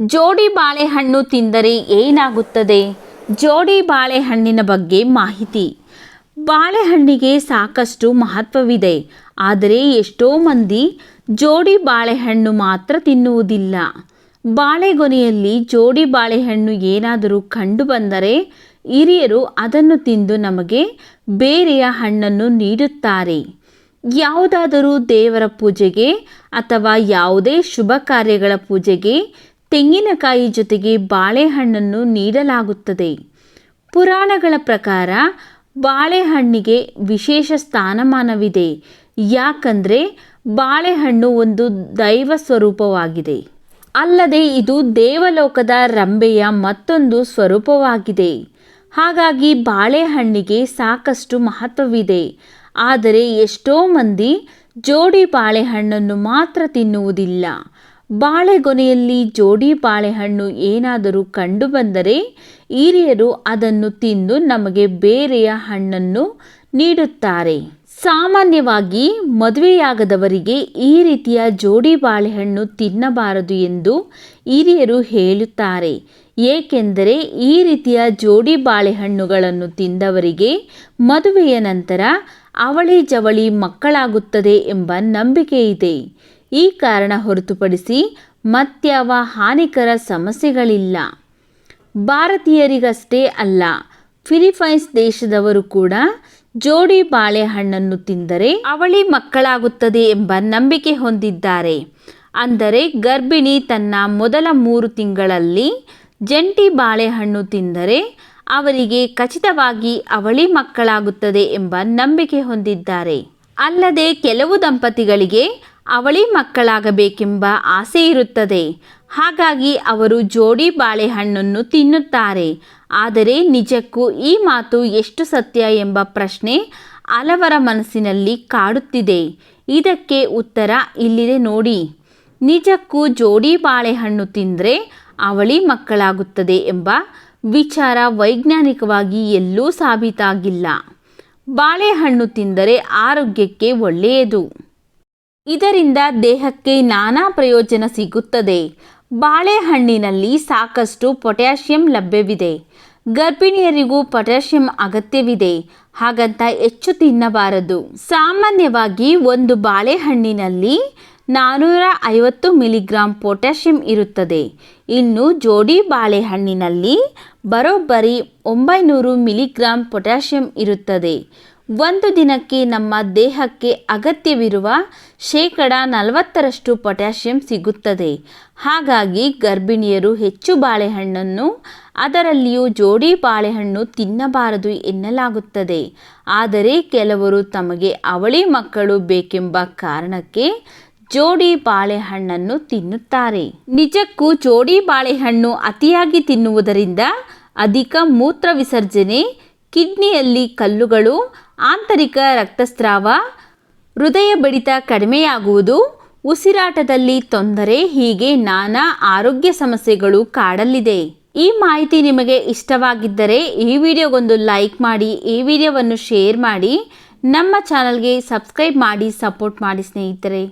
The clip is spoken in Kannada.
ಜೋಡಿ ಬಾಳೆಹಣ್ಣು ತಿಂದರೆ ಏನಾಗುತ್ತದೆ? ಜೋಡಿ ಬಾಳೆಹಣ್ಣಿನ ಬಗ್ಗೆ ಮಾಹಿತಿ. ಬಾಳೆಹಣ್ಣಿಗೆ ಸಾಕಷ್ಟು ಮಹತ್ವವಿದೆ. ಆದರೆ ಎಷ್ಟೋ ಮಂದಿ ಜೋಡಿ ಬಾಳೆಹಣ್ಣು ಮಾತ್ರ ತಿನ್ನುವುದಿಲ್ಲ. ಬಾಳೆಗೊನೆಯಲ್ಲಿ ಜೋಡಿ ಬಾಳೆಹಣ್ಣು ಏನಾದರೂ ಕಂಡುಬಂದರೆ ಹಿರಿಯರು ಅದನ್ನು ತಿಂದು ನಮಗೆ ಬೇರೆಯ ಹಣ್ಣನ್ನು ನೀಡುತ್ತಾರೆ. ಯಾವುದಾದರೂ ದೇವರ ಪೂಜೆಗೆ ಅಥವಾ ಯಾವುದೇ ಶುಭ ಕಾರ್ಯಗಳ ಪೂಜೆಗೆ ತೆಂಗಿನಕಾಯಿ ಜೊತೆಗೆ ಬಾಳೆಹಣ್ಣನ್ನು ನೀಡಲಾಗುತ್ತದೆ. ಪುರಾಣಗಳ ಪ್ರಕಾರ ಬಾಳೆಹಣ್ಣಿಗೆ ವಿಶೇಷ ಸ್ಥಾನಮಾನವಿದೆ. ಯಾಕಂದರೆ ಬಾಳೆಹಣ್ಣು ಒಂದು ದೈವ ಸ್ವರೂಪವಾಗಿದೆ. ಅಲ್ಲದೆ ಇದು ದೇವಲೋಕದ ರಂಬೆಯ ಮತ್ತೊಂದು ಸ್ವರೂಪವಾಗಿದೆ. ಹಾಗಾಗಿ ಬಾಳೆಹಣ್ಣಿಗೆ ಸಾಕಷ್ಟು ಮಹತ್ವವಿದೆ. ಆದರೆ ಎಷ್ಟೋ ಮಂದಿ ಜೋಡಿ ಬಾಳೆಹಣ್ಣನ್ನು ಮಾತ್ರ ತಿನ್ನುವುದಿಲ್ಲ. ಬಾಳೆಗೊನೆಯಲ್ಲಿ ಜೋಡಿ ಬಾಳೆಹಣ್ಣು ಏನಾದರೂ ಕಂಡುಬಂದರೆ ಹಿರಿಯರು ಅದನ್ನು ತಿಂದು ನಮಗೆ ಬೇರೆಯ ಹಣ್ಣನ್ನು ನೀಡುತ್ತಾರೆ. ಸಾಮಾನ್ಯವಾಗಿ ಮದುವೆಯಾಗದವರಿಗೆ ಈ ರೀತಿಯ ಜೋಡಿ ಬಾಳೆಹಣ್ಣು ತಿನ್ನಬಾರದು ಎಂದು ಹಿರಿಯರು ಹೇಳುತ್ತಾರೆ. ಏಕೆಂದರೆ ಈ ರೀತಿಯ ಜೋಡಿ ಬಾಳೆಹಣ್ಣುಗಳನ್ನು ತಿಂದವರಿಗೆ ಮದುವೆಯ ನಂತರ ಅವಳಿ ಜವಳಿ ಮಕ್ಕಳಾಗುತ್ತದೆ ಎಂಬ ನಂಬಿಕೆ ಇದೆ ಈ ಕಾರಣ ಹೊರತುಪಡಿಸಿ ಮತ್ಯಾವ ಹಾನಿಕರ ಸಮಸ್ಯೆಗಳಿಲ್ಲ. ಭಾರತೀಯರಿಗಷ್ಟೇ ಅಲ್ಲ, ಫಿಲಿಪೈನ್ಸ್ ದೇಶದವರು ಕೂಡ ಜೋಡಿ ಬಾಳೆಹಣ್ಣನ್ನು ತಿಂದರೆ ಅವಳಿ ಮಕ್ಕಳಾಗುತ್ತದೆ ಎಂಬ ನಂಬಿಕೆ ಹೊಂದಿದ್ದಾರೆ. ಅಂದರೆ ಗರ್ಭಿಣಿ ತನ್ನ ಮೊದಲ ಮೂರು ತಿಂಗಳಲ್ಲಿ ಜಂಟಿ ಬಾಳೆಹಣ್ಣು ತಿಂದರೆ ಅವರಿಗೆ ಖಚಿತವಾಗಿ ಅವಳಿ ಮಕ್ಕಳಾಗುತ್ತದೆ ಎಂಬ ನಂಬಿಕೆ ಹೊಂದಿದ್ದಾರೆ. ಅಲ್ಲದೆ ಕೆಲವು ದಂಪತಿಗಳಿಗೆ ಅವಳಿ ಮಕ್ಕಳಾಗಬೇಕೆಂಬ ಆಸೆ ಇರುತ್ತದೆ. ಹಾಗಾಗಿ ಅವರು ಜೋಡಿ ಬಾಳೆಹಣ್ಣನ್ನು ತಿನ್ನುತ್ತಾರೆ. ಆದರೆ ನಿಜಕ್ಕೂ ಈ ಮಾತು ಎಷ್ಟು ಸತ್ಯ ಎಂಬ ಪ್ರಶ್ನೆ ಹಲವರ ಮನಸ್ಸಿನಲ್ಲಿ ಕಾಡುತ್ತಿದೆ. ಇದಕ್ಕೆ ಉತ್ತರ ಇಲ್ಲಿದೆ ನೋಡಿ. ನಿಜಕ್ಕೂ ಜೋಡಿ ಬಾಳೆಹಣ್ಣು ತಿಂದರೆ ಅವಳಿ ಮಕ್ಕಳಾಗುತ್ತದೆ ಎಂಬ ವಿಚಾರ ವೈಜ್ಞಾನಿಕವಾಗಿ ಎಲ್ಲೂ ಸಾಬೀತಾಗಿಲ್ಲ. ಬಾಳೆಹಣ್ಣು ತಿಂದರೆ ಆರೋಗ್ಯಕ್ಕೆ ಒಳ್ಳೆಯದು. ಇದರಿಂದ ದೇಹಕ್ಕೆ ನಾನಾ ಪ್ರಯೋಜನ ಸಿಗುತ್ತದೆ. ಬಾಳೆಹಣ್ಣಿನಲ್ಲಿ ಸಾಕಷ್ಟು ಪೊಟ್ಯಾಷಿಯಂ ಲಭ್ಯವಿದೆ. ಗರ್ಭಿಣಿಯರಿಗೂ ಪೊಟ್ಯಾಷಿಯಂ ಅಗತ್ಯವಿದೆ. ಹಾಗಂತ ಹೆಚ್ಚು ತಿನ್ನಬಾರದು. ಸಾಮಾನ್ಯವಾಗಿ ಒಂದು ಬಾಳೆಹಣ್ಣಿನಲ್ಲಿ ನಾನ್ನೂರ ಐವತ್ತು ಮಿಲಿಗ್ರಾಂ ಪೊಟ್ಯಾಷಿಯಂ ಇರುತ್ತದೆ. ಇನ್ನು ಜೋಡಿ ಬಾಳೆಹಣ್ಣಿನಲ್ಲಿ ಬರೋಬ್ಬರಿ ಒಂಬೈನೂರು ಮಿಲಿಗ್ರಾಂ ಪೊಟ್ಯಾಷಿಯಂ ಇರುತ್ತದೆ. ಒಂದು ದಿನಕ್ಕೆ ನಮ್ಮ ದೇಹಕ್ಕೆ ಅಗತ್ಯವಿರುವ ಶೇಕಡ ನಲವತ್ತರಷ್ಟು ಪೊಟ್ಯಾಷಿಯಂ ಸಿಗುತ್ತದೆ. ಹಾಗಾಗಿ ಗರ್ಭಿಣಿಯರು ಹೆಚ್ಚು ಬಾಳೆಹಣ್ಣನ್ನು ಅದರಲ್ಲಿಯೂ ಜೋಡಿ ಬಾಳೆಹಣ್ಣು ತಿನ್ನಬಾರದು ಎನ್ನಲಾಗುತ್ತದೆ. ಆದರೆ ಕೆಲವರು ತಮಗೆ ಅವಳಿ ಮಕ್ಕಳು ಬೇಕೆಂಬ ಕಾರಣಕ್ಕೆ ಜೋಡಿ ಬಾಳೆಹಣ್ಣನ್ನು ತಿನ್ನುತ್ತಾರೆ. ನಿಜಕ್ಕೂ ಜೋಡಿ ಬಾಳೆಹಣ್ಣು ಅತಿಯಾಗಿ ತಿನ್ನುವುದರಿಂದ ಅಧಿಕ ಮೂತ್ರ ವಿಸರ್ಜನೆ, ಕಿಡ್ನಿಯಲ್ಲಿ ಕಲ್ಲುಗಳು, ಆಂತರಿಕ ರಕ್ತಸ್ರಾವ, ಹೃದಯ ಬಡಿತ ಕಡಿಮೆಯಾಗುವುದು, ಉಸಿರಾಟದಲ್ಲಿ ತೊಂದರೆ, ಹೀಗೆ ನಾನಾ ಆರೋಗ್ಯ ಸಮಸ್ಯೆಗಳು ಕಾಡಲಿದೆ ಈ ಮಾಹಿತಿ ನಿಮಗೆ ಇಷ್ಟವಾಗಿದ್ದರೆ ಈ ವಿಡಿಯೋಗೊಂದು ಲೈಕ್ ಮಾಡಿ, ಈ ವಿಡಿಯೋವನ್ನು ಶೇರ್ ಮಾಡಿ, ನಮ್ಮ ಚಾನಲ್ಗೆ ಸಬ್ಸ್ಕ್ರೈಬ್ ಮಾಡಿ, ಸಪೋರ್ಟ್ ಮಾಡಿ ಸ್ನೇಹಿತರೆ.